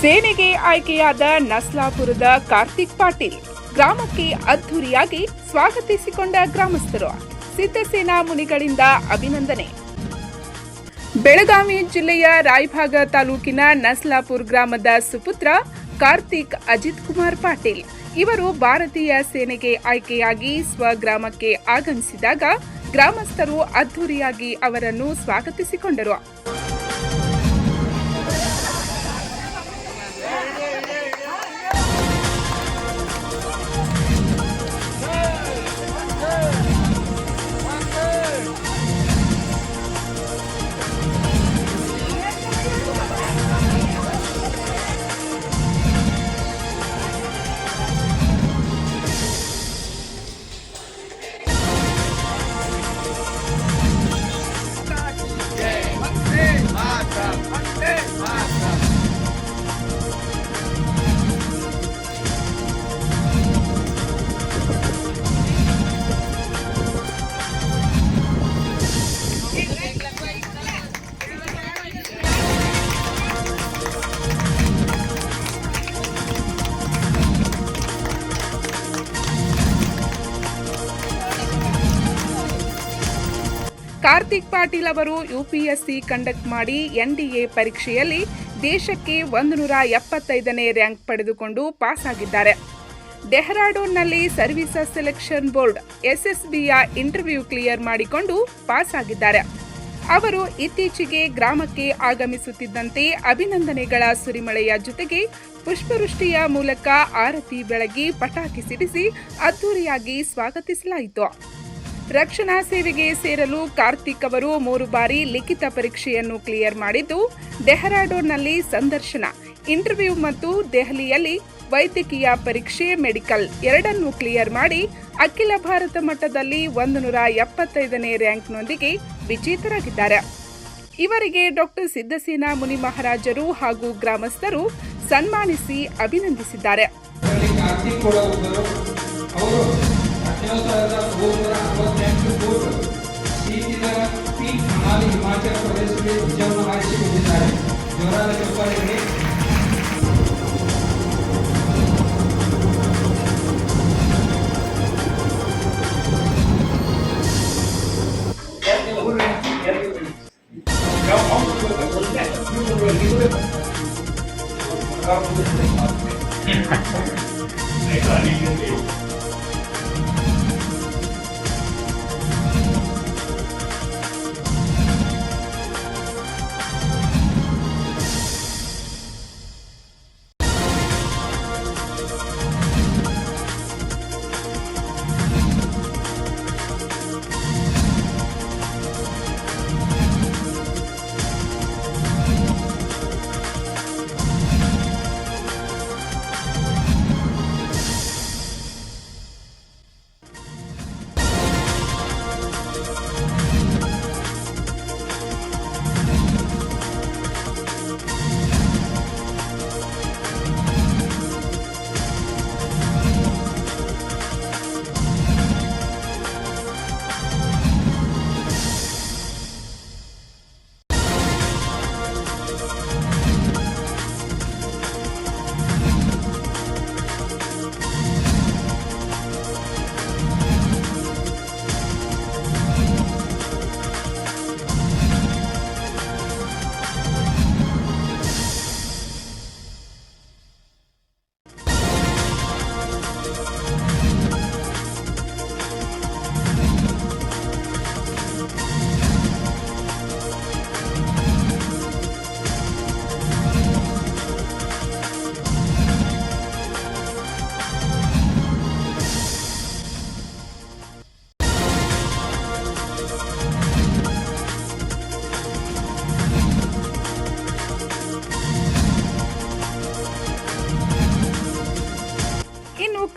ಸೇನೆಗೆ ಆಯ್ಕೆಯಾದ ನಸ್ಲಾಪುರದ ಕಾರ್ತಿಕ್ ಪಾಟೀಲ್ ಗ್ರಾಮಕ್ಕೆ ಅದ್ಧೂರಿಯಾಗಿ ಸ್ವಾಗತಿಸಿಕೊಂಡ ಗ್ರಾಮಸ್ಥರು. ಸಿದ್ಧಸೇನಾ ಮುನಿಗಳಿಂದ ಅಭಿನಂದನೆ. ಬೆಳಗಾವಿ ಜಿಲ್ಲೆಯ ರಾಯಭಾಗ ತಾಲೂಕಿನ ನಸ್ಲಾಪುರ್ ಗ್ರಾಮದ ಸುಪುತ್ರ ಕಾರ್ತಿಕ್ ಅಜಿತ್ ಕುಮಾರ್ ಪಾಟೀಲ್ ಇವರು ಭಾರತೀಯ ಸೇನೆಗೆ ಆಯ್ಕೆಯಾಗಿ ಸ್ವಗ್ರಾಮಕ್ಕೆ ಆಗಮಿಸಿದಾಗ ಗ್ರಾಮಸ್ಥರು ಅದ್ಧೂರಿಯಾಗಿ ಅವರನ್ನು ಸ್ವಾಗತಿಸಿಕೊಂಡರು. ಕಾರ್ತಿಕ್ ಪಾಟೀಲ್ ಅವರು ಯುಪಿಎಸ್ಸಿ ಕಂಡಕ್ಟ್ ಮಾಡಿ ಎನ್ಡಿಎ ಪರೀಕ್ಷೆಯಲ್ಲಿ ದೇಶಕ್ಕೆ ಒಂದು ನೂರ ಎಪ್ಪತ್ತೈದನೇ ರ್ಯಾಂಕ್ ಪಡೆದುಕೊಂಡು ಪಾಸ್ ಆಗಿದ್ದಾರೆ ಡೆಹ್ರಾಡೂನ್ನಲ್ಲಿ ಸರ್ವಿಸಸ್ ಸೆಲೆಕ್ಷನ್ ಬೋರ್ಡ್ ಎಸ್ಎಸ್ಬಿಯ ಇಂಟರ್ವ್ಯೂ ಕ್ಲಿಯರ್ ಮಾಡಿಕೊಂಡು ಪಾಸ್ ಆಗಿದ್ದಾರೆ ಅವರು ಇತ್ತೀಚೆಗೆ ಗ್ರಾಮಕ್ಕೆ ಆಗಮಿಸುತ್ತಿದ್ದಂತೆ ಅಭಿನಂದನೆಗಳ ಸುರಿಮಳೆಯ ಜೊತೆಗೆ ಪುಷ್ಪವೃಷ್ಟಿಯ ಮೂಲಕ ಆರತಿ ಬೆಳಗಿ ಪಟಾಕಿ ಸಿಡಿಸಿ ಅದ್ದೂರಿಯಾಗಿ ಸ್ವಾಗತಿಸಲಾಯಿತು. ರಕ್ಷಣಾ ಸೇವೆಗೆ ಸೇರಲು ಕಾರ್ತಿಕ್ ಅವರು ಮೂರು ಬಾರಿ ಲಿಖಿತ ಪರೀಕ್ಷೆಯನ್ನು ಕ್ಲಿಯರ್ ಮಾಡಿದ್ದು, ಡೆಹರಾಡೋನ್ನಲ್ಲಿ ಸಂದರ್ಶನ, ಇಂಟರ್ವ್ಯೂ ಮತ್ತು ದೆಹಲಿಯಲ್ಲಿ ವೈದ್ಯಕೀಯ ಪರೀಕ್ಷೆ, ಮೆಡಿಕಲ್ ಎರಡನ್ನು ಕ್ಲಿಯರ್ ಮಾಡಿ ಅಖಿಲ ಭಾರತ ಮಟ್ಟದಲ್ಲಿ ಒಂದು ನೂರ ಎಪ್ಪತ್ತೈದನೇ ರ್ಯಾಂಕ್ನೊಂದಿಗೆ ವಿಜೇತರಾಗಿದ್ದಾರೆ. ಇವರಿಗೆ ಡಾಕ್ಟರ್ ಸಿದ್ದಸೇನಾ ಮುನಿ ಮಹಾರಾಜರು ಹಾಗೂ ಗ್ರಾಮಸ್ಥರು ಸನ್ಮಾನಿಸಿ ಅಭಿನಂದಿಸಿದ್ದಾರೆ. ಇದರಲ್ಲಿ ಕಾರ್ತಿಕ್ ಕೂಡ ಒಬ್ಬರು ಅವರು ಹದಿನೇಳು ಸಾವಿರದ ಮೂರುನೂರ ಅರವತ್ತೆಂಟು ಫೂಟ್ ಶೀತಿನ ಪೀಕ್ ಮನಾಲಿ ಹಿಮಾಚಲ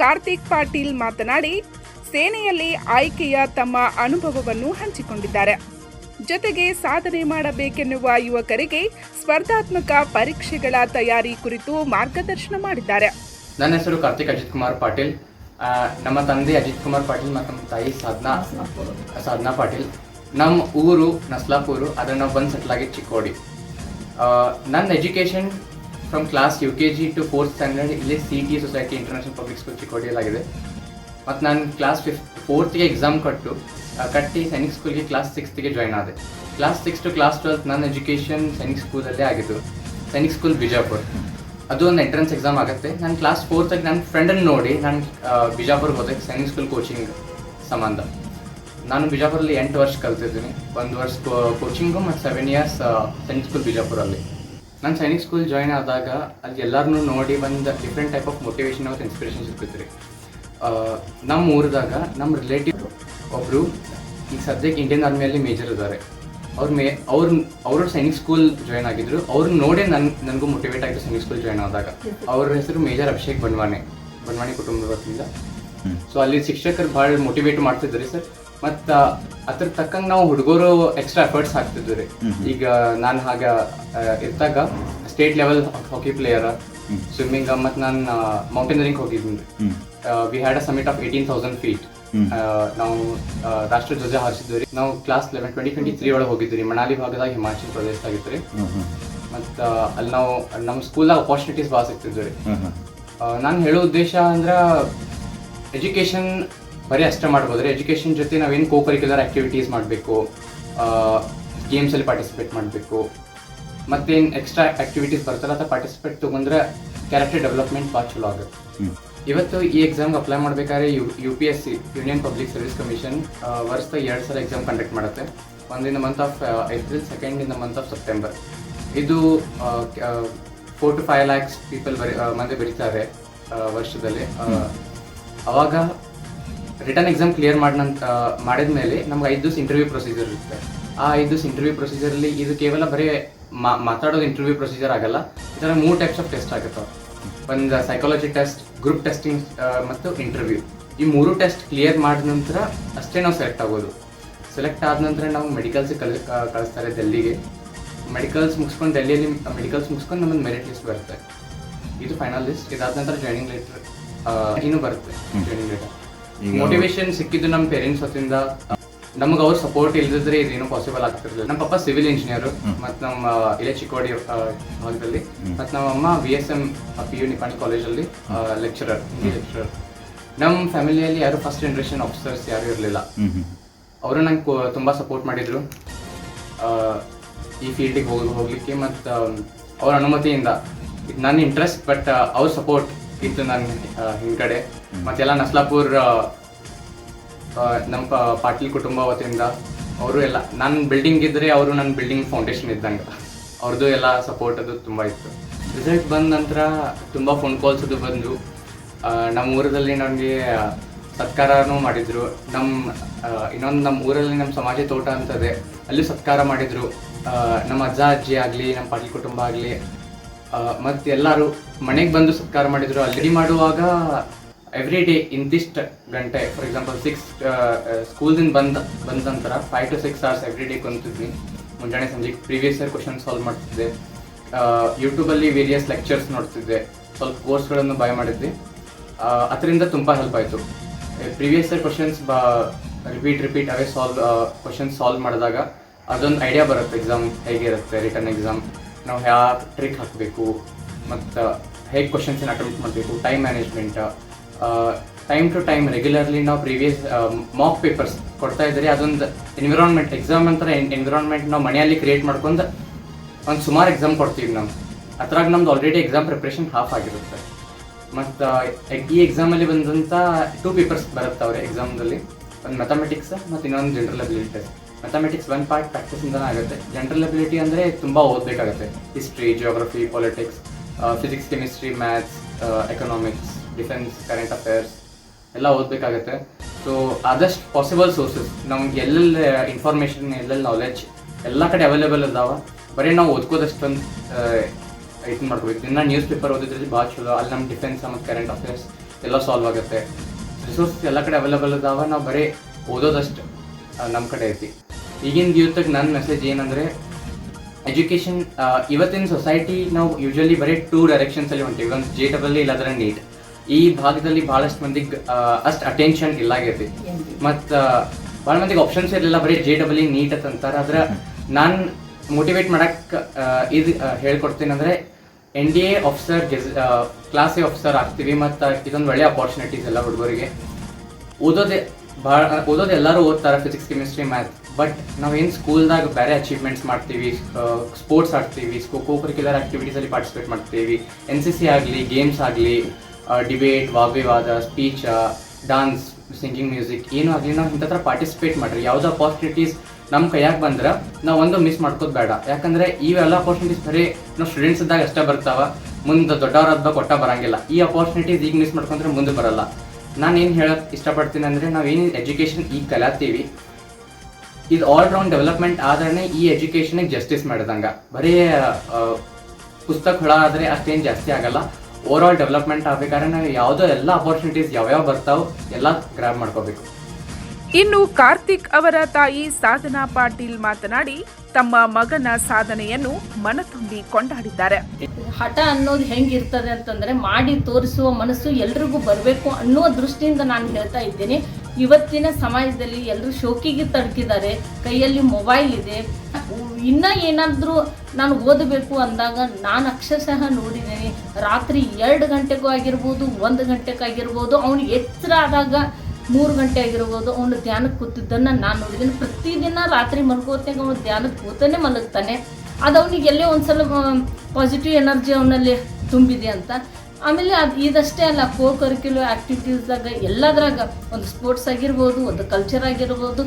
ಕಾರ್ತಿಕ್ ಪಾಟೀಲ್ ಮಾತನಾಡಿ, ಸೇನೆಯಲ್ಲಿ ಆಯ್ಕೆಯ ತಮ್ಮ ಅನುಭವವನ್ನು ಹಂಚಿಕೊಂಡಿದ್ದಾರೆ. ಜೊತೆಗೆ ಸಾಧನೆ ಮಾಡಬೇಕೆನ್ನುವ ಯುವಕರಿಗೆ ಸ್ಪರ್ಧಾತ್ಮಕ ಪರೀಕ್ಷೆಗಳ ತಯಾರಿ ಕುರಿತು ಮಾರ್ಗದರ್ಶನ ಮಾಡಿದ್ದಾರೆ. ನನ್ನ ಹೆಸರು ಕಾರ್ತಿಕ್ ಅಜಿತ್ ಕುಮಾರ್ ಪಾಟೀಲ್. ನಮ್ಮ ತಂದೆ ಅಜಿತ್ ಕುಮಾರ್ ಪಾಟೀಲ್ ಮತ್ತು ನಮ್ಮ ತಾಯಿ ಸಾಧನಾ ಸಾಧನಾ ಪಾಟೀಲ್. ನಮ್ಮ ಊರು ನಸ್ಲಾಪೂರು ಅದನ್ನು ನಾವು ಬಂದು ಸೆಟ್ಲಾಗಿ ಚಿಕ್ಕೋಡಿ. ನನ್ನ education from class U K G to fourth standard ಇಲ್ಲಿ C T society international public school ಚಿಕ್ಕೋಡಿಯಲ್ಲಾಗಿದೆ ಮತ್ತು ನಾನು ಕ್ಲಾಸ್ ಫಿಫ್ತ್ ಫೋರ್ತ್ಗೆ ಎಕ್ಸಾಮ್ ಕೊಟ್ಟು ಕಟ್ಟಿ ಸೈನಿಕ್ ಸ್ಕೂಲ್ಗೆ ಕ್ಲಾಸ್ ಸಿಕ್ಸ್ತ್ಗೆ ಜಾಯ್ನ್ ಆದೆ. Class six to class twelfth ನನ್ನ ಎಜುಕೇಷನ್ ಸೈನಿಕ್ ಸ್ಕೂಲಲ್ಲೇ ಆಗಿದ್ದು, ಸೈನಿಕ್ ಸ್ಕೂಲ್ ಬಿಜಾಪುರ್. ಅದು ಒಂದು ಎಂಟ್ರೆನ್ಸ್ ಎಕ್ಸಾಮ್ ಆಗುತ್ತೆ. ನಾನು ಕ್ಲಾಸ್ ಫೋರ್ತಾಗಿ ನನ್ನ ಫ್ರೆಂಡನ್ನು ನೋಡಿ, ನಾನು ಬಿಜಾಪುರ್ ಹೋದೆ, ಸೈನಿಕ್ ಸ್ಕೂಲ್ ಕೋಚಿಂಗ್ ಸಂಬಂಧ. ನಾನು ಬಿಜಾಪುರಲ್ಲಿ ಎಂಟು ವರ್ಷ ಕಲ್ತಿದ್ದೀನಿ. ಒಂದು ವರ್ಷ ಕೋಚಿಂಗು ಮತ್ತು ಸೆವೆನ್ ಇಯರ್ಸ್ ಸೈನಿಕ್ ಸ್ಕೂಲ್ ಬಿಜಾಪುರಲ್ಲಿ. ನಾನು ಸೈನಿಕ್ ಸ್ಕೂಲ್ ಜಾಯ್ನ್ ಆದಾಗ ಅಲ್ಲಿ ಎಲ್ಲರನ್ನೂ ನೋಡಿ ಬಂದ ಡಿಫ್ರೆಂಟ್ ಟೈಪ್ ಆಫ್ ಮೋಟಿವೇಶನ್ ಮತ್ತು ಇನ್ಸ್ಪಿರೇಷನ್ ಸಿಗ್ತೈತೆ ರೀ ನಮ್ಮ ಊರದಾಗ ನಮ್ಮ ರಿಲೇಟಿವ್ ಒಬ್ಬರು ಈಗ ಸದ್ಯಕ್ಕೆ ಇಂಡಿಯನ್ ಆರ್ಮಿಯಲ್ಲಿ ಮೇಜರ್ ಇದ್ದಾರೆ ಅವ್ರ ಮೇ ಅವ್ರ ಅವರು ಸೈನಿಕ್ ಸ್ಕೂಲ್ ಜಾಯ್ನ್ ಆಗಿದ್ರು. ಅವ್ರನ್ನ ನೋಡೇ ನನ್ ನನಗೂ ಮೋಟಿವೇಟ್ ಆಯಿತು ಸೈನಿಕ್ ಸ್ಕೂಲ್ ಜಾಯ್ನ್ ಆದಾಗ. ಅವ್ರ ಹೆಸರು ಮೇಜರ್ ಅಭಿಷೇಕ್ ಬನ್ವಾಣೆ ಬನ್ವಾಣಿ ಕುಟುಂಬದ ವತಿಯಿಂದ ಸೊ ಅಲ್ಲಿ ಶಿಕ್ಷಕರು ಭಾಳ ಮೋಟಿವೇಟ್ ಮಾಡ್ತಿದ್ರಿ ಸರ್. ಮತ್ತು ಅದ್ರ ತಕ್ಕಂಗೆ ನಾವು ಹುಡುಗರು ಎಕ್ಸ್ಟ್ರಾ ಎಫರ್ಟ್ಸ್ ಹಾಕ್ತಿದ್ವಿ ರೀ ಈಗ ನಾನು ಹಾಗೆ ಇರ್ತಾಗ state level hockey player swimming ಮತ್ತು ನಾನು ಮೌಂಟೇನರಿಂಗ್ ಹೋಗಿದ್ದೀನಿ we had a summit of eighteen thousand feet ನಾವು ರಾಷ್ಟ್ರ ಧ್ವಜ ಹಾರಿಸಿದ್ವಿ ರೀ ನಾವು class eleven twenty twenty three ಒಳಗೆ ಹೋಗಿದ್ವಿ ರೀ ಮನಾಲಿ ಭಾಗದಾಗ ಹಿಮಾಚಲ್ ಪ್ರದೇಶದಾಗಿತ್ತು ರೀ ಮತ್ತು ಅಲ್ಲಿ ನಾವು ನಮ್ಮ ಸ್ಕೂಲ್ದಾಗ ಅಪಾರ್ಚುನಿಟೀಸ್ ಭಾಳ ಸಿಗ್ತಿದ್ವಿ ರೀ ನಾನು ಹೇಳೋ ಉದ್ದೇಶ ಅಂದ್ರೆ ಎಜುಕೇಷನ್ ಬರೀ ಅಷ್ಟೇ ಮಾಡ್ಬೋದ್ರೆ ಎಜುಕೇಷನ್ ಜೊತೆ ನಾವೇನು ಕೋ ಕರಿಕ್ಯುಲರ್ ಆ್ಯಕ್ಟಿವಿಟೀಸ್ ಮಾಡಬೇಕು ಗೇಮ್ಸಲ್ಲಿ ಪಾರ್ಟಿಸಿಪೇಟ್ ಮಾಡಬೇಕು ಮತ್ತೇನು ಎಕ್ಸ್ಟ್ರಾ ಆ್ಯಕ್ಟಿವಿಟೀಸ್ ಬರ್ತಾರಲ್ಲ ಅಥವಾ ಪಾರ್ಟಿಸಿಪೇಟ್ ತೊಗೊಂಡ್ರೆ ಕ್ಯಾರೆಕ್ಟರ್ ಡೆವಲಪ್ಮೆಂಟ್ ಭಾಳ ಚಲೋ ಆಗುತ್ತೆ. ಇವತ್ತು ಈ ಎಕ್ಸಾಮ್ಗೆ ಅಪ್ಲೈ ಮಾಡಬೇಕಾದ್ರೆ U U P S C union public service commission ವರ್ಷದ ಎರಡು ಸಲ ಎಕ್ಸಾಮ್ ಕಂಡಕ್ಟ್ ಮಾಡುತ್ತೆ. ಒಂದು in the month of April second in the month of September ಇದು four to five lakhs people ಬರಿ ಮಂದಿ ಬರೀತಾರೆ ವರ್ಷದಲ್ಲಿ. ಅವಾಗ ರಿಟರ್ನ್ ಎಕ್ಸಾಮ್ ಕ್ಲಿಯರ್ ಮಾಡಿದಂತ ಮಾಡಿದ ಮೇಲೆ ನಮ್ಗೆ ಐದು ದಿವಸ ಇಂಟರ್ವ್ಯೂ ಪ್ರೊಸೀಜರ್ ಇರುತ್ತೆ. ಆ ಐದು ದಿವಸ ಇಂಟರ್ವ್ಯೂ ಪ್ರೊಸೀಜರಲ್ಲಿ ಇದು ಕೇವಲ ಬರೀ ಮಾತಾಡೋದು ಇಂಟರ್ವ್ಯೂ ಪ್ರೊಸೀಜರ್ ಆಗಲ್ಲ ಇದರ ಮೂರು ಟೈಪ್ಸ್ ಆಫ್ ಟೆಸ್ಟ್ ಆಗುತ್ತೆ. ಒಂದು ಸೈಕಾಲಜಿ ಟೆಸ್ಟ್ ಗ್ರೂಪ್ ಟೆಸ್ಟಿಂಗ್ ಮತ್ತು ಇಂಟರ್ವ್ಯೂ ಈ ಮೂರು ಟೆಸ್ಟ್ ಕ್ಲಿಯರ್ ಮಾಡಿದ ನಂತರ ಅಷ್ಟೇ ನಾವು ಸೆಲೆಕ್ಟ್ ಆಗೋದು. ಸೆಲೆಕ್ಟ್ ಆದ ನಂತರ ನಾವು ಮೆಡಿಕಲ್ಸ್ ಕಲ್ ಕಳಿಸ್ತಾರೆ ಡೆಲ್ಲಿಗೆ ಮೆಡಿಕಲ್ಸ್ ಮುಗಿಸ್ಕೊಂಡು ಡೆಲ್ಲಿಯಲ್ಲಿ ಮೆಡಿಕಲ್ಸ್ ಮುಗಿಸ್ಕೊಂಡು ನಮ್ಮದು ಮೆರಿಟ್ ಲಿಸ್ಟ್ ಬರುತ್ತೆ. ಇದು ಫೈನಲ್ ಲಿಸ್ಟ್ ಇದಾದ ನಂತರ ಜಾಯ್ನಿಂಗ್ ಲೆಟರ್ ಇನ್ನೂ ಬರುತ್ತೆ ಜಾಯ್ನಿಂಗ್ ಲೆಟರ್ ಮೋಟಿವೇಶನ್ ಸಿಕ್ಕಿದ್ದು ನಮ್ಮ ಪೇರೆಂಟ್ಸ್ ಹೊತ್ತಿಂದ ನಮಗೆ ಅವ್ರ ಸಪೋರ್ಟ್ ಇಲ್ದಿದ್ರೆ ಇದೇನು ಪಾಸಿಬಲ್ ಆಗ್ತಿರ್ಲಿಲ್ಲ. ನಮ್ಮ ಪಪ್ಪ ಸಿವಿಲ್ ಇಂಜಿನಿಯರ್ ಮತ್ತು ನಮ್ಮ ಇಲೆ ಚಿಕ್ಕೋಡಿ ಭಾಗದಲ್ಲಿ ಮತ್ತು ನಮ್ಮ ಅಮ್ಮ V S M P U Nipani ಕಾಲೇಜಲ್ಲಿ ಲೆಕ್ಚರರ್ ಹಿಂದಿ ಲೆಕ್ಚರರ್ ನಮ್ಮ ಫ್ಯಾಮಿಲಿಯಲ್ಲಿ ಯಾರು ಫಸ್ಟ್ ಜನರೇಷನ್ ಆಫೀಸರ್ಸ್ ಯಾರು ಇರಲಿಲ್ಲ. ಅವರು ನಂಗೆ ತುಂಬ ಸಪೋರ್ಟ್ ಮಾಡಿದರು. ಈ ಫೀಲ್ಡಿಗೆ ಹೋಗಿ ಹೋಗ್ಲಿಕ್ಕೆ ಮತ್ತು ಅವ್ರ ಅನುಮತಿಯಿಂದ ನನ್ನ ಇಂಟ್ರೆಸ್ಟ್ ಬಟ್ ಅವ್ರ ಸಪೋರ್ಟ್ ಇತ್ತು ನನ್ನ ಹಿಂದ್ಗಡೆ. ಮತ್ತೆಲ್ಲ ನಸ್ಲಾಪುರ್ ನಮ್ಮ ಪ- ಪಾಟೀಲ್ ಕುಟುಂಬ ವತಿಯಿಂದ ಅವರು ಎಲ್ಲ ನನ್ನ ಬಿಲ್ಡಿಂಗ್ ಇದ್ರೆ ಅವರು ನನ್ನ ಬಿಲ್ಡಿಂಗ್ ಫೌಂಡೇಶನ್ ಇದ್ದಂಗೆ. ಅವ್ರದ್ದು ಎಲ್ಲ ಸಪೋರ್ಟ್ ಅದು ತುಂಬ ಇತ್ತು. ರಿಸಲ್ಟ್ ಬಂದ ನಂತರ ತುಂಬ ಫೋನ್ ಕಾಲ್ಸ್ ಅದು ಬಂದು ನಮ್ಮ ಊರಲ್ಲಿ ನನಗೆ ಸತ್ಕಾರನೂ ಮಾಡಿದ್ರು. ನಮ್ಮ ಇನ್ನೊಂದು ನಮ್ಮ ಊರಲ್ಲಿ ನಮ್ಮ ಸಮಾಜ ತೋಟ ಅಂತದೆ ಅಲ್ಲಿ ಸತ್ಕಾರ ಮಾಡಿದ್ರು. ನಮ್ಮ ಅಜ್ಜ ಅಜ್ಜಿ ಆಗಲಿ ನಮ್ಮ ಪಾಟೀಲ್ ಕುಟುಂಬ ಆಗಲಿ ಮತ್ತು ಎಲ್ಲರೂ ಮನೆಗೆ ಬಂದು ಸತ್ಕಾರ ಮಾಡಿದ್ರು. ಅಲ್ಲಿ ಮಾಡುವಾಗ ಎವ್ರಿ ಡೇ ಇಂತಿಷ್ಟು ಗಂಟೆ ಫಾರ್ ಎಕ್ಸಾಂಪಲ್ ಸಿಕ್ಸ್ ಸ್ಕೂಲ್ದಿಂದ ಬಂದ ಬಂದ ನಂತರ five to six hours every day ಕುಂತಿದ್ವಿ. ಮುಂಜಾನೆ ಸಂಜೆ ಪ್ರೀವಿಯಸ್ ಇಯರ್ ಕ್ವಶನ್ ಸಾಲ್ವ್ ಮಾಡ್ತಿದ್ದೆ. ಯೂಟ್ಯೂಬಲ್ಲಿ ವೇರಿಯಸ್ ಲೆಕ್ಚರ್ಸ್ ನೋಡ್ತಿದ್ದೆ. ಸ್ವಲ್ಪ ಕೋರ್ಸ್ಗಳನ್ನು ಬೈ ಮಾಡಿದ್ವಿ. ಅದರಿಂದ ತುಂಬ ಹೆಲ್ಪ್ ಆಯಿತು. ಪ್ರೀವಿಯಸ್ ಇಯರ್ ಕ್ವಶನ್ಸ್ ಬಾ ರಿಪೀಟ್ ರಿಪೀಟ್ ಅವೇ ಸಾಲ್ವ್ ಕ್ವಶನ್ಸ್ ಸಾಲ್ವ್ ಮಾಡಿದಾಗ ಅದೊಂದು ಐಡಿಯಾ ಬರುತ್ತೆ ಎಕ್ಸಾಮ್ ಹೇಗಿರುತ್ತೆ ರಿಟರ್ನ್ ಎಕ್ಸಾಮ್ ನಾವು ಯಾವ ಟ್ರಿಕ್ ಹಾಕಬೇಕು, ಮತ್ತು ಹೇಗೆ ಕ್ವಶನ್ಸನ್ನು ಅಟೆಂಪ್ಟ್ ಮಾಡಬೇಕು time management time to time regularly ನಾವು ಪ್ರೀವಿಯಸ್ ಮಾಕ್ ಪೇಪರ್ಸ್ ಕೊಡ್ತಾ ಇದ್ದರೆ. ಅದೊಂದು ಎನ್ವಿರಾನ್ಮೆಂಟ್ ಎಕ್ಸಾಮ್ ಅಂತಾರೆ ಎನ್ವಿರಾನ್ಮೆಂಟ್ ನಾವು ಮನೆಯಲ್ಲಿ ಕ್ರಿಯೇಟ್ ಮಾಡ್ಕೊಂಡು ಒಂದು ಸುಮಾರು ಎಕ್ಸಾಮ್ ಕೊಡ್ತೀವಿ ನಾವು. ಅದ್ರಾಗ ನಮ್ದು ಆಲ್ರೆಡಿ ಎಕ್ಸಾಮ್ ಪ್ರಿಪ್ರೇಷನ್ ಹಾಫ್ ಆಗಿರುತ್ತೆ. ಮತ್ತು ಈ ಎಕ್ಸಾಮಲ್ಲಿ ಬಂದಂಥ ಟೂ ಪೇಪರ್ಸ್ ಬರುತ್ತೆ ಅವ್ರ ಎಕ್ಸಾಮ್ದಲ್ಲಿ ಒಂದು ಮ್ಯಾಥಮೆಟಿಕ್ಸ್ ಮತ್ತು ಇನ್ನೊಂದು general ability test mathematics one part ಪ್ರಾಕ್ಟೀಸಿಂದನೇ ಆಗುತ್ತೆ. ಜನರಲ್ ಅಬಿಲಿಟಿ ಅಂದರೆ ತುಂಬ ಓದಬೇಕಾಗುತ್ತೆ. History geography politics physics chemistry maths economics defence current affairs ಎಲ್ಲ ಓದಬೇಕಾಗುತ್ತೆ. ಸೊ ಆದಷ್ಟು ಪಾಸಿಬಲ್ ಸೋರ್ಸಸ್ ನಮ್ಗೆ ಎಲ್ಲೆಲ್ಲಿ ಇನ್ಫಾರ್ಮೇಷನ್ ಎಲ್ಲೆಲ್ಲಿ ನಾಲೆಜ್ ಎಲ್ಲ ಕಡೆ ಅವೈಲೇಬಲ್ ಅದಾವ ಬರೀ ನಾವು ಓದ್ಕೋದಷ್ಟೊಂದು ಇದು ಮಾಡ್ಕೋಬೇಕು. ದಿನ ನ್ಯೂಸ್ ಪೇಪರ್ ಓದಿದ್ರೆ ಭಾಳ ಚಲೋ. ಅಲ್ಲಿ ನಮ್ಮ ಡಿಫೆನ್ಸ್ ಮತ್ತು ಕರೆಂಟ್ ಅಫೇರ್ಸ್ ಎಲ್ಲ ಸಾಲ್ವ್ ಆಗುತ್ತೆ. ರಿಸೋರ್ಸ್ ಎಲ್ಲ ಕಡೆ ಅವೈಲೇಬಲ್ ಅದಾವ ನಾವು ಬರೀ ಓದೋದಷ್ಟು ನಮ್ಮ ಕಡೆ ಐತಿ. ಈಗಿನ ಯೂತ್ಗೆ ನನ್ನ ಮೆಸೇಜ್ ಏನಂದರೆ ಎಜುಕೇಶನ್ ಇವತ್ತಿನ ಸೊಸೈಟಿ ನಾವು ಯೂಶಲಿ ಬರೀ ಟೂ ಡೈರೆಕ್ಷನ್ಸಲ್ಲಿ ಹೊಂಟೀವಿ. ಒಂದು ಜೆ ಡಬಲ್ ಇಲ್ಲದ್ರೆ ನೀಟ್ ಈ ಭಾಗದಲ್ಲಿ ಭಾಳಷ್ಟು ಮಂದಿಗೆ ಅಷ್ಟು ಅಟೆನ್ಷನ್ ಇಲ್ಲ ಆಗೈತಿ. ಮತ್ತು ಭಾಳ ಮಂದಿಗೆ ಆಪ್ಷನ್ಸ್ ಇರಲಿಲ್ಲ. ಬರೀ ಜೆ ಡಬಲ್ ಇ ನೀಟ್ ಅಂತ ಅಂತಾರೆ. ಆದ್ರೆ ನಾನು ಮೋಟಿವೇಟ್ ಮಾಡಕ್ಕೆ ಇದು ಹೇಳ್ಕೊಡ್ತೀನಿ ಅಂದರೆ ಎನ್ ಡಿ ಎ ಆಫೀಸರ್ ಗೆಸ್ ಕ್ಲಾಸ್ ಎ ಆಫೀಸರ್ ಆಗ್ತೀವಿ. ಮತ್ತು ಇದೊಂದು ಒಳ್ಳೆ ಅಪಾರ್ಚುನಿಟೀಸ್ ಎಲ್ಲ ಹುಡುಗರಿಗೆ. ಓದೋದೇ ಭಾಳ ಓದೋದು ಎಲ್ಲರೂ ಓದ್ತಾರೆ ಫಿಸಿಕ್ಸ್ ಕೆಮಿಸ್ಟ್ರಿ ಮ್ಯಾಥ್ ಬಟ್ ನಾವೇನು ಸ್ಕೂಲ್ದಾಗ ಬೇರೆ ಅಚೀವ್ಮೆಂಟ್ಸ್ ಮಾಡ್ತೀವಿ ಸ್ಪೋರ್ಟ್ಸ್ ಆಡ್ತೀವಿ ಕೋ ಕರಿಕ್ಯುಲರ್ ಆ್ಯಕ್ಟಿವಿಟೀಸಲ್ಲಿ ಪಾರ್ಟಿಸಿಪೇಟ್ ಮಾಡ್ತೀವಿ ಎನ್ ಸಿ ಸಿ ಆಗಲಿ ಗೇಮ್ಸ್ ಆಗಲಿ ಡಿಬೇಟ್ ವಾಗ್ವಿವಾದ ಸ್ಪೀಚ ಡಾನ್ಸ್ ಸಿಂಗಿಂಗ್ ಮ್ಯೂಸಿಕ್ ಏನೂ ಆಗಲಿ ನಾವು ಇಂಥ ಥರ ಪಾರ್ಟಿಸಿಪೇಟ್ ಮಾಡಿರಿ. ಯಾವುದೋ ಅಪಾರ್ಚುನಿಟೀಸ್ ನಮ್ಮ ಕೈಯಾಗ ಬಂದ್ರೆ ನಾವು ಒಂದು ಮಿಸ್ ಮಾಡ್ಕೋದು ಬೇಡ. ಯಾಕಂದರೆ ಇವೆಲ್ಲ ಅಪಾರ್ಚುನಿಟೀಸ್ ಬರೀ ನಾವು ಸ್ಟೂಡೆಂಟ್ಸ್ ಇದ್ದಾಗ ಅಷ್ಟೇ ಬರ್ತಾವ. ಮುಂದೆ ದೊಡ್ಡವರಾದ ಕೊಟ್ಟ ಬರಂಗಿಲ್ಲ. ಈ ಅಪಾರ್ಚುನಿಟೀಸ್ ಈಗ ಮಿಸ್ ಮಾಡ್ಕೊಂಡ್ರೆ ಮುಂದೆ ಬರಲ್ಲ. ನಾನು ಏನು ಹೇಳಕ್ ಇಷ್ಟಪಡ್ತೀನಿ ಅಂದರೆ ನಾವೇನು ಎಜುಕೇಷನ್ ಈಗ ಕಲಿತೀವಿ ಇದು ಆಲ್ ರೌಂಡ್ ಡೆವಲಪ್ಮೆಂಟ್ ಆದ್ರೆ ಈ ಎಜುಕೇಶನ್ ಜಸ್ಟಿಸ್ ಮಾಡಿದಂಗ. ಬರೀ ಪುಸ್ತಕ ಹುಳ ಆದರೆ ಅಷ್ಟೇನ್ ಜಾಸ್ತಿ ಆಗಲ್ಲ. ಓವರ್ ಆಲ್ ಡೆವಲಪ್ಮೆಂಟ್ ಆಗ್ಬೇಕಾದ್ರೆ ನಾವು ಯಾವುದೋ ಎಲ್ಲ ಅಪರ್ಚುನಿಟೀಸ್ ಯಾವ್ಯಾವ ಬರ್ತಾವೆ ಎಲ್ಲ ಗ್ರ್ಯಾಬ್ ಮಾಡ್ಕೋಬೇಕು. ಇನ್ನು ಕಾರ್ತಿಕ್ ಅವರ ತಾಯಿ ಸಾಧನಾ ಪಾಟೀಲ್ ಮಾತನಾಡಿ ತಮ್ಮ ಮಗನ ಸಾಧನೆಯನ್ನು ಮನತುಂಬಿ ಕೊಂಡಾಡಿದ್ದಾರೆ. ಹಠ ಅನ್ನೋದು ಹೆಂಗಿರ್ತದೆ ಅಂತಂದ್ರೆ ಮಾಡಿ ತೋರಿಸುವ ಮನಸ್ಸು ಎಲ್ರಿಗೂ ಬರಬೇಕು ಅನ್ನೋ ದೃಷ್ಟಿಯಿಂದ ನಾನು ಹೇಳ್ತಾ ಇದ್ದೀನಿ. ಇವತ್ತಿನ ಸಮಾಜದಲ್ಲಿ ಎಲ್ಲರೂ ಶೋಕಿಗೆ ತಡ್ಕಿದ್ದಾರೆ. ಕೈಯಲ್ಲಿ ಮೊಬೈಲ್ ಇದೆ. ಇನ್ನ ಏನಾದರೂ ನಾನು ಓದಬೇಕು ಅಂದಾಗ ನಾನು ಅಕ್ಷರಶಃ ನೋಡಿದ್ದೀನಿ. ರಾತ್ರಿ ಎರಡು ಗಂಟೆಗೂ ಆಗಿರ್ಬೋದು, ಒಂದು ಗಂಟೆಗಾಗಿರ್ಬೋದು ಅವನು ಎಚ್ಚರ ಆದಾಗ ಮೂರು ಗಂಟೆ ಆಗಿರ್ಬೋದು, ಅವನು ಧ್ಯಾನಕ್ಕೆ ಕೂತಿದ್ದನ್ನು ನಾನು ನೋಡಿದ್ದೀನಿ. ಪ್ರತಿದಿನ ರಾತ್ರಿ ಮಲ್ಕೋತಾಗ ಅವನು ಧ್ಯಾನಕ್ಕೆ ಕೂತನೇ ಮಲಗ್ತಾನೆ. ಅದು ಅವನಿಗೆ ಎಲ್ಲೇ ಒಂದ್ಸಲ ಪಾಸಿಟಿವ್ ಎನರ್ಜಿ ಅವನಲ್ಲಿ ತುಂಬಿದೆ ಅಂತ. ಆಮೇಲೆ ಅದು ಇದಷ್ಟೇ ಅಲ್ಲ ಕೋ ಕರಿಕ್ಯುಲರ್ ಆ್ಯಕ್ಟಿವಿಟೀಸ್ದಾಗ ಎಲ್ಲದ್ರಾಗ ಒಂದು ಸ್ಪೋರ್ಟ್ಸ್ ಆಗಿರ್ಬೋದು, ಒಂದು ಕಲ್ಚರ್ ಆಗಿರ್ಬೋದು.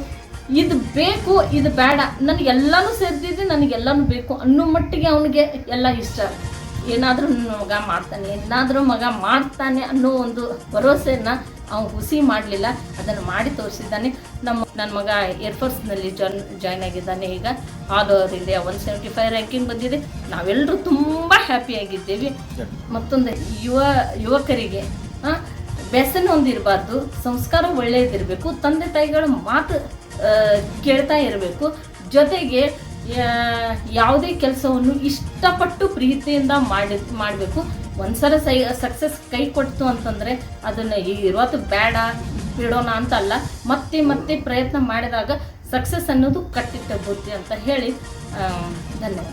ಇದು ಬೇಕು, ಇದು ಬೇಡ. ನನಗೆ ಎಲ್ಲನೂ ಸೇರ್ತಿದ್ದೆ ನನಗೆಲ್ಲನೂ ಬೇಕು ಅನ್ನೋ ಮಟ್ಟಿಗೆ ಅವನಿಗೆ ಎಲ್ಲ ಇಷ್ಟ. ಏನಾದರೂ ಮಗ ಮಾಡ್ತಾನೆ, ಏನಾದರೂ ಮಗ ಮಾಡ್ತಾನೆ ಅನ್ನೋ ಒಂದು ಭರವಸೆಯನ್ನು ಅವನು ಹುಸಿ ಮಾಡಲಿಲ್ಲ ಅದನ್ನು ಮಾಡಿ ತೋರಿಸಿದ್ದಾನೆ. ನಮ್ಮ ನನ್ನ ಮಗ ಏರ್ಫೋರ್ಸ್ನಲ್ಲಿ ಜಾಯ್ನ್ ಜಾಯ್ನ್ ಆಗಿದ್ದಾನೆ ಈಗ. All over India one seventy five ranking ಬಂದಿದೆ. ನಾವೆಲ್ಲರೂ ತುಂಬ ಹ್ಯಾಪಿಯಾಗಿದ್ದೇವೆ ಮತ್ತೊಂದು ಯುವ ಯುವಕರಿಗೆ ವ್ಯಸನ ಹೊಂದಿರಬಾರ್ದು ಸಂಸ್ಕಾರ ಒಳ್ಳೆಯದಿರಬೇಕು ತಂದೆ ತಾಯಿಗಳ ಮಾತು ಕೇಳ್ತಾ ಇರಬೇಕು. ಜೊತೆಗೆ ಯಾವುದೇ ಕೆಲಸವನ್ನು ಇಷ್ಟಪಟ್ಟು ಪ್ರೀತಿಯಿಂದ ಮಾಡಿ ಮಾಡಬೇಕು. ಒಂದ್ಸಲ ಸೈ ಸಕ್ಸಸ್ ಕೈ ಕೊಡ್ತು ಅಂತಂದರೆ ಅದನ್ನು ಇವತ್ತು ಬೇಡ ಬಿಡೋಣ ಅಂತ ಅಲ್ಲ ಮತ್ತೆ ಮತ್ತೆ ಪ್ರಯತ್ನ ಮಾಡಿದಾಗ ಸಕ್ಸಸ್ ಅನ್ನೋದು ಕಟ್ಟಿಟ್ಟ ಬುದ್ಧಿ ಅಂತ ಹೇಳಿ ಧನ್ಯವಾದ.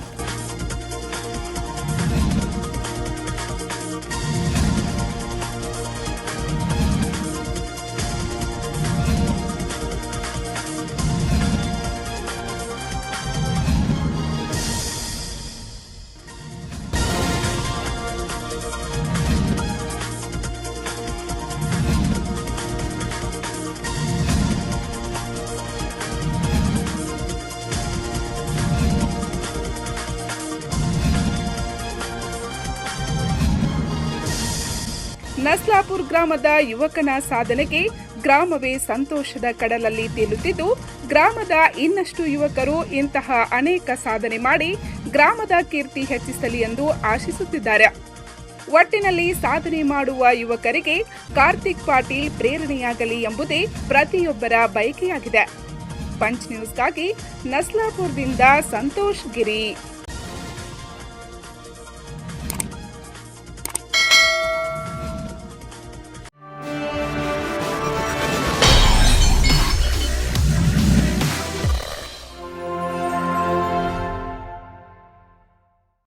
ನಸ್ಲಾಪುರ್ ಗ್ರಾಮದ ಯುವಕನ ಸಾಧನೆಗೆ ಗ್ರಾಮವೇ ಸಂತೋಷದ ಕಡಲಲ್ಲಿ ತೇಲುತ್ತಿದ್ದು, ಗ್ರಾಮದ ಇನ್ನಷ್ಟು ಯುವಕರು ಇಂತಹ ಅನೇಕ ಸಾಧನೆ ಮಾಡಿ ಗ್ರಾಮದ ಕೀರ್ತಿ ಹೆಚ್ಚಿಸಲಿ ಎಂದು ಆಶಿಸುತ್ತಿದ್ದಾರೆ. ಒಟ್ಟಿನಲ್ಲಿ ಸಾಧನೆ ಮಾಡುವ ಯುವಕರಿಗೆ ಕಾರ್ತಿಕ್ ಪಾಟೀಲ್ ಪ್ರೇರಣೆಯಾಗಲಿ ಎಂಬುದೇ ಪ್ರತಿಯೊಬ್ಬರ ಬಯಕೆಯಾಗಿದೆ. ಪಂಚ್ ನ್ಯೂಸ್ಗಾಗಿ ನಸ್ಲಾಪುರದಿಂದ ಸಂತೋಷ್ ಗಿರಿ.